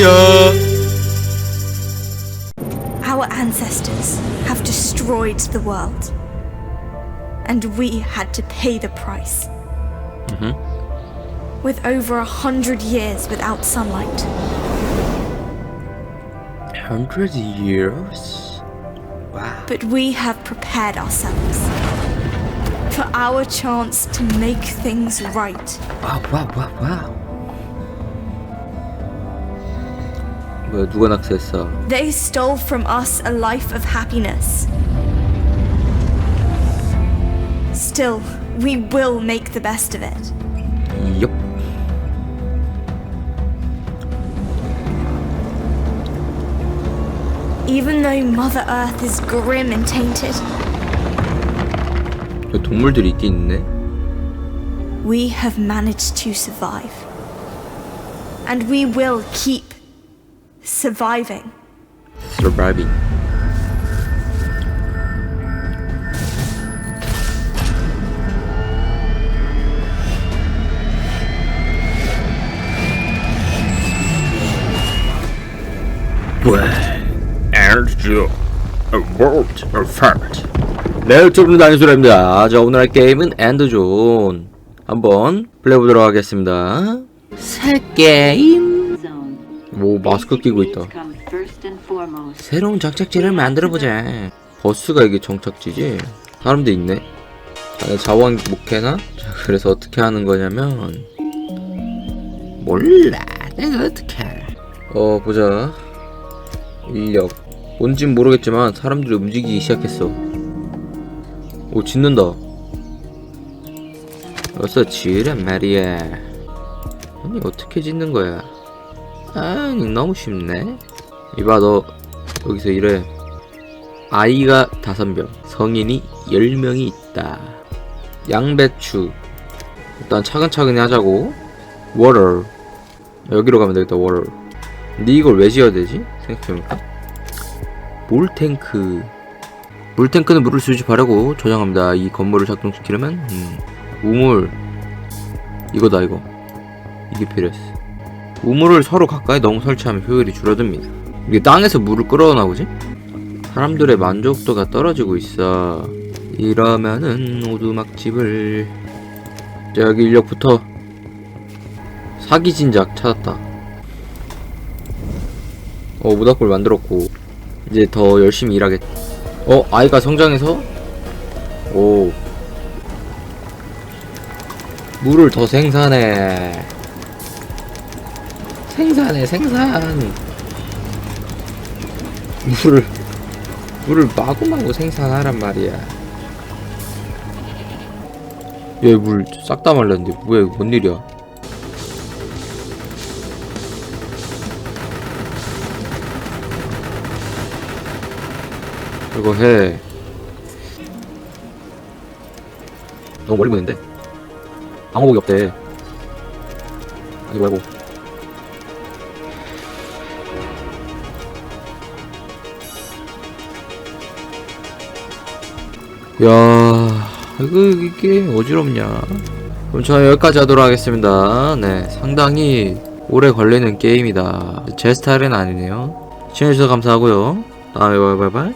ya! Our ancestors have destroyed the world. And we had to pay the price. Mm-hmm. With over a hundred years without sunlight. Hundred years? Wow. But we have prepared ourselves for our chance to make things right. Wow, wow, wow, wow. 누가 낙서했어? They stole from us a life of happiness. Still, we will make the best of it. 엽. Even though Mother Earth is grim and tainted, 여기 동물들이 있긴 있네. we have managed to survive. And we will keep surviving. Surviving. And you a world apart. 네, 여러분 단수라입니다. 자, 오늘 할 게임은 엔드존. 한번 플레이해보도록 하겠습니다. 새 게임. 오, 마스크 끼고 있다. 새로운 정착지를 만들어보자. 버스가 이게 정착지지? 사람도 있네. 아, 자원 목해나? 자, 그래서 어떻게 하는 거냐면 몰라. 내가 어떻게? 어, 보자. 인력. 뭔진 모르겠지만 사람들이 움직이기 시작했어. 오, 짓는다. 어서 지으란 말이야. 아니, 어떻게 짓는 거야? 아니, 너무 쉽네. 이봐, 너 여기서 이래. 아이가 다섯 명, 성인이 열 명이 있다. 양배추. 일단 차근차근히 하자고. 워터. 여기로 가면 되겠다, 워터. 근데 이걸 왜 지어야 되지? 생각해보니까. 물탱크. 물탱크는 물을 수집하려고 저장합니다. 이 건물을 작동시키려면, 음, 우물. 이거다, 이거. 이게 필요했어. 우물을 서로 가까이 너무 설치하면 효율이 줄어듭니다. 이게 땅에서 물을 끌어오나 보지? 사람들의 만족도가 떨어지고 있어. 이러면은 오두막집을 자 여기 인력부터 사기 진작 찾았다. 어 모닥불 만들었고 이제 더 열심히 일하겠. 어 아이가 성장해서 오 물을 더 생산해. 생산해 생산. 물을 물을 마구마구 생산하란 말이야. 얘 물 싹 다 말랐는데 뭐야 이거 뭔 일이야? 이거 해. 너무 멀리 보는데? 방어복이 없대. 아니 말고. 야, 이거 이게 어지럽냐? 그럼 저는 여기까지 하도록 하겠습니다. 네, 상당히 오래 걸리는 게임이다. 제 스타일은 아니네요. 시청해주셔서 감사하고요. 다음에 봐요, 바이바이.